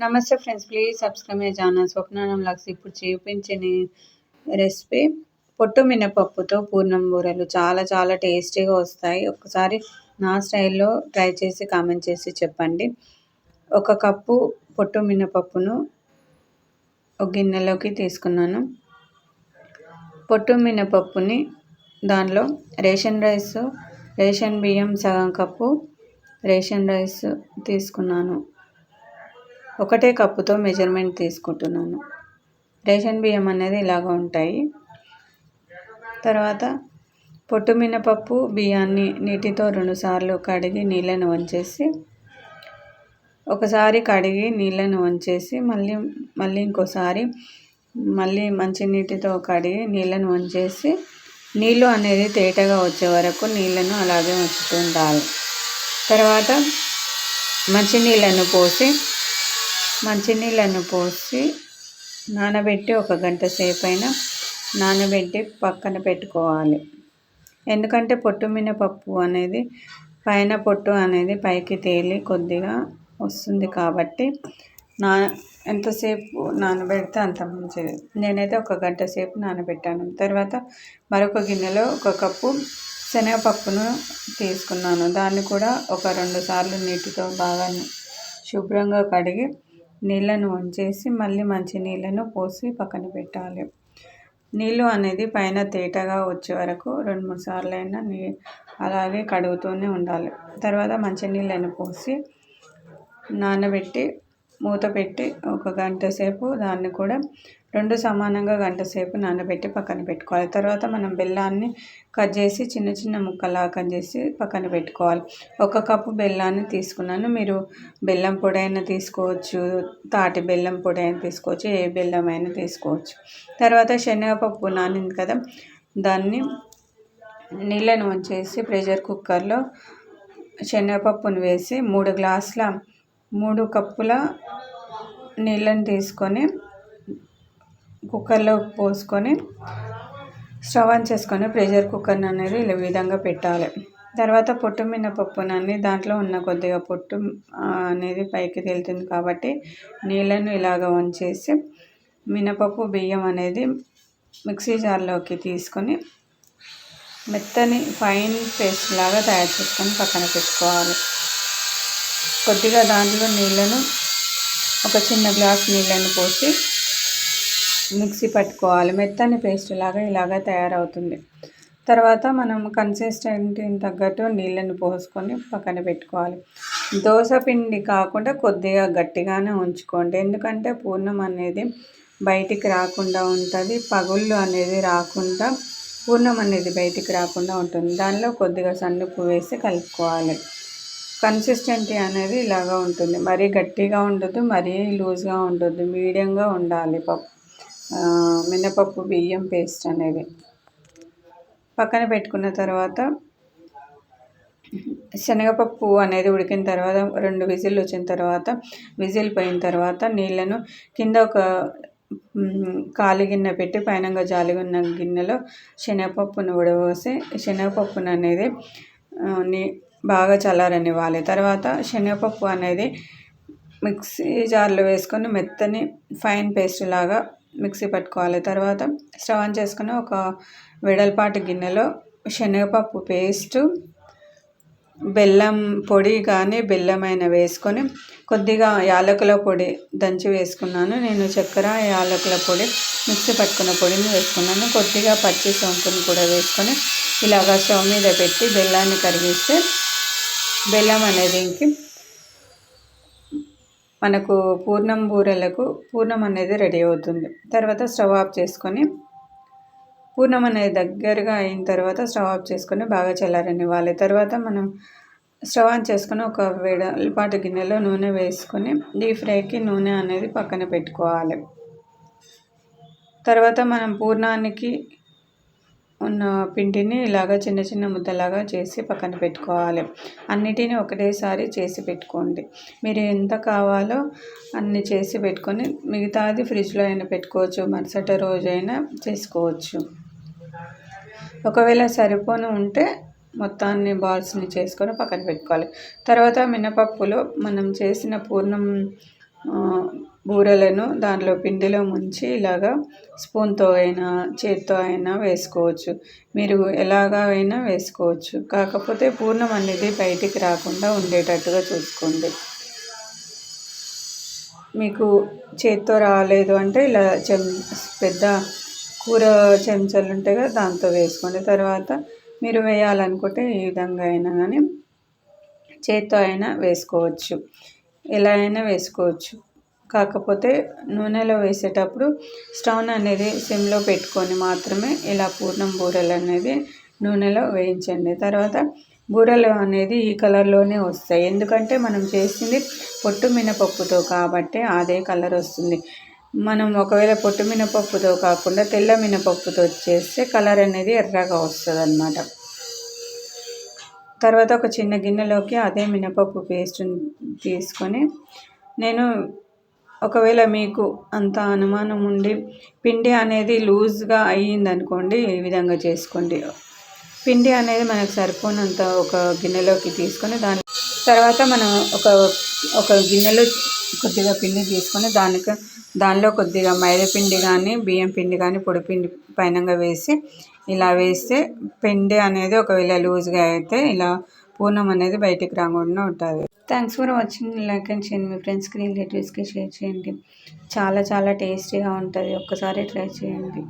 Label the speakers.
Speaker 1: నమస్తే friends please subscribe my channel స్వప్నానం లక్స్ ఇప్పుడు చూపించిన రెసిపీ పొట్టు మినపప్పుతో పూర్ణం బూరెలు. చాలా చాలా టేస్టీగా వస్తాయి. ఒకసారి నా స్టైల్లో ట్రై చేసి కామెంట్ చేసి చెప్పండి. ఒక కప్పు పొట్టు మినపప్పును ఒక గిన్నెలోకి తీసుకున్నాను. పొట్టు మినపప్పుని దానిలో రేషన్ రైస్ రేషన్ బియ్యం సగం కప్పు రేషన్ రైస్ తీసుకున్నాను. ఒకటే కప్పుతో మెజర్మెంట్ తీసుకుంటున్నాను. రేషన్ బియ్యం అనేది ఇలాగ ఉంటాయి. తర్వాత పొట్టు మినపప్పు బియ్యాన్ని నీటితో రెండుసార్లు కడిగి నీళ్ళను వంచేసి ఒకసారి కడిగి నీళ్ళను వంచేసి మళ్ళీ మళ్ళీ ఇంకోసారి మళ్ళీ మంచి నీటితో కడిగి నీళ్ళను వంచేసి నీళ్ళు అనేది తేటగా వచ్చే వరకు నీళ్ళను అలాగే ఉంచుతుండాలి. తర్వాత మంచినీళ్ళను పోసి మంచినీళ్ళను పోసి నానబెట్టి ఒక గంట సేపు అయినా నానబెట్టి పక్కన పెట్టుకోవాలి. ఎందుకంటే పొట్టు మినపప్పు అనేది పైన పొట్టు అనేది పైకి తేలి కొద్దిగా వస్తుంది కాబట్టి నా ఎంతసేపు నానబెడితే అంత మంచిది. నేనైతే ఒక గంట సేపు నానబెట్టాను. తర్వాత మరొక గిన్నెలో ఒక కప్పు శనగపప్పును తీసుకున్నాను. దాన్ని కూడా ఒక రెండు సార్లు నీటితో బాగా శుభ్రంగా కడిగి నీళ్ళను వంచేసి మళ్ళీ మంచి నీళ్ళను పోసి పక్కన పెట్టాలి. నీళ్ళు అనేది పైన తేటగా వచ్చే వరకు రెండు మూడు సార్లు అయినా నీ అలాగే కడుగుతూనే ఉండాలి. తర్వాత మంచి నీళ్ళను పోసి నానబెట్టి మూత పెట్టి ఒక గంట సేపు దాన్ని కూడా రెండు సమానంగా గంట సేపు నానబెట్టి పక్కన పెట్టుకోవాలి. తర్వాత మనం బెల్లాన్ని కట్ చేసి చిన్న చిన్న ముక్కలా కట్ చేసి పక్కన పెట్టుకోవాలి. ఒక కప్పు బెల్లాన్ని తీసుకున్నాను. మీరు బెల్లం పొడి అయినా తీసుకోవచ్చు తాటి బెల్లం పొడి అయినా తీసుకోవచ్చు ఏ బెల్లం అయినా తీసుకోవచ్చు. తర్వాత శనగపప్పు నానింది కదా దాన్ని నీళ్ళను వంచేసి ప్రెషర్ కుక్కర్లో శనగపప్పును వేసి మూడు గ్లాసుల మూడు కప్పుల నీళ్ళని తీసుకొని కుక్కర్లో పోసుకొని స్టవ్ ఆన్ చేసుకొని ప్రెషర్ కుక్కర్ని అనేది ఇలా విధంగా పెట్టాలి. తర్వాత పొట్టు మినపప్పునని దాంట్లో ఉన్న కొద్దిగా పొట్టు అనేది పైకి తేలుతుంది కాబట్టి నీళ్ళను ఇలాగ వంచేసి మినపప్పు బియ్యం అనేది మిక్సీ జార్లోకి తీసుకొని మెత్తని ఫైన్ పేస్ట్ లాగా తయారు చేసుకొని పక్కన పెట్టుకోవాలి. కొద్దిగా దాంట్లో నీళ్ళను ఒక చిన్న గ్లాస్ నీళ్ళని పోసి మిక్సీ పట్టుకోవాలి. మెత్తని పేస్ట్ లాగా ఇలాగా తయారవుతుంది. తర్వాత మనం కన్సిస్టెంట్ని తగ్గట్టు నీళ్ళని పోసుకొని పక్కన పెట్టుకోవాలి. దోశ పిండి కాకుండా కొద్దిగా గట్టిగానే ఉంచుకోండి. ఎందుకంటే పూర్ణం అనేది బయటికి రాకుండా ఉంటుంది. పగుళ్ళు అనేది రాకుండా పూర్ణం అనేది బయటికి రాకుండా ఉంటుంది. దానిలో కొద్దిగా సన్నుపు వేసి కలుపుకోవాలి. కన్సిస్టెంటీ అనేది ఇలాగా ఉంటుంది. మరీ గట్టిగా ఉండదు మరీ లూజ్గా ఉండదు మీడియంగా ఉండాలి పప్పు. మినపప్పు బియ్యం పేస్ట్ అనేది పక్కన పెట్టుకున్న తర్వాత శనగపప్పు అనేది ఉడికిన తర్వాత రెండు విజిల్ వచ్చిన తర్వాత విజిల్ పోయిన తర్వాత నీళ్ళను కింద ఒక ఖాళీ గిన్నె పెట్టి పైన జాలి ఉన్న గిన్నెలో శనగపప్పును ఉడబోసి శనగపప్పును అనేది నీ బాగా చల్లారనివ్వాలి. తర్వాత శనగపప్పు అనేది మిక్సీ జార్లో వేసుకొని మెత్తని ఫైన్ పేస్ట్ లాగా మిక్సీ పట్టుకోవాలి. తర్వాత స్టవ్ ఆన్ చేసుకుని ఒక వెడల్పాటి గిన్నెలో శనగపప్పు పేస్టు బెల్లం పొడి కానీ బెల్లమైన వేసుకొని కొద్దిగా యాలకుల పొడి దంచి వేసుకున్నాను. నేను చక్కెర యాలకుల పొడి మిక్సీ పట్టుకున్న పొడిని వేసుకున్నాను. కొద్దిగా పచ్చి సొంపుని కూడా వేసుకొని ఇలాగా స్టవ్ మీద పెట్టి బెల్లాన్ని కరిగిస్తే బెల్లం అనేది ఇంకి మనకు పూర్ణం బూరెలకు పూర్ణం అనేది రెడీ అవుతుంది. తర్వాత స్టవ్ ఆఫ్ చేసుకొని పూర్ణం అనేది దగ్గరగా అయిన తర్వాత స్టవ్ ఆఫ్ చేసుకొని బాగా చల్లారనివ్వాలి. తర్వాత మనం స్టవ్ ఆన్ చేసుకొని ఒక వేడపాటి గిన్నెలో నూనె వేసుకొని డీప్ ఫ్రైకి నూనె అనేది పక్కన పెట్టుకోవాలి. తర్వాత మనం పూర్ణానికి ఉన్న పిండిని ఇలాగ చిన్న చిన్న ముద్దలాగా చేసి పక్కన పెట్టుకోవాలి. అన్నిటిని ఒకటేసారి చేసి పెట్టుకోండి. మీరు ఎంత కావాలో అన్ని చేసి పెట్టుకొని మిగతాది ఫ్రిడ్జ్లో అయినా పెట్టుకోవచ్చు మరుసటి రోజైనా చేసుకోవచ్చు. ఒకవేళ సరిపోను ఉంటే మొత్తాన్ని బాల్స్ని చేసుకొని పక్కన పెట్టుకోవాలి. తర్వాత మినపప్పులో మనం చేసిన పూర్ణం బూరెలను దాంట్లో పిండిలో ముంచి ఇలాగా స్పూన్తో అయినా చేత్తో అయినా వేసుకోవచ్చు. మీరు ఎలాగా అయినా వేసుకోవచ్చు. కాకపోతే పూర్ణం అనేది బయటికి రాకుండా ఉండేటట్టుగా చూసుకోండి. మీకు చేత్తో రాలేదు అంటే ఇలా చెం పెద్ద కూర చెంచాలు ఉంటాయి కదా దాంతో వేసుకోండి. తర్వాత మీరు వేయాలనుకుంటే ఈ విధంగా అయినా కానీ చేత్తో అయినా వేసుకోవచ్చు. ఎలా అయినా వేసుకోవచ్చు. కాకపోతే నూనెలో వేసేటప్పుడు స్టవ్ అనేది సిమ్లో పెట్టుకొని మాత్రమే ఇలా పూర్ణం బూరెలు అనేది నూనెలో వేయించండి. తర్వాత బూరెలు అనేది ఈ కలర్లోనే వస్తాయి. ఎందుకంటే మనం చేసింది పొట్టు మినపప్పుతో కాబట్టి అదే కలర్ వస్తుంది. మనం ఒకవేళ పొట్టు మినపప్పుతో కాకుండా తెల్ల మినపప్పుతో చేస్తే కలర్ అనేది ఎర్రగా వస్తుంది అన్నమాట తర్వాత ఒక చిన్న గిన్నెలోకి అదే మినపప్పు పేస్ట్ తీసుకొని నేను ఒకవేళ మీకు అంత అనుమానం ఉండి పిండి అనేది లూజ్గా అయ్యిందనుకోండి ఈ విధంగా చేసుకోండి. పిండి అనేది మనకు సరిపోనంత ఒక గిన్నెలోకి తీసుకొని దాని తర్వాత మనం ఒక ఒక గిన్నెలో కొద్దిగా పిండి తీసుకొని దానికి దానిలో కొద్దిగా మైదా పిండి కానీ బియ్యం పిండి కానీ పొడి పిండి పైనంగా వేసి ఇలా వేస్తే పిండి అనేది ఒకవేళ లూజ్గా అయితే ఇలా పూర్ణం అనేది బయటికి రాకుండా ఉంటుంది. Thanks for watching like and చేయండి మీ ఫ్రెండ్స్కి రిలేటివ్స్కి షేర్ చేయండి. చాలా చాలా టేస్టీగా ఉంటుంది. ఒక్కసారి ట్రై చేయండి.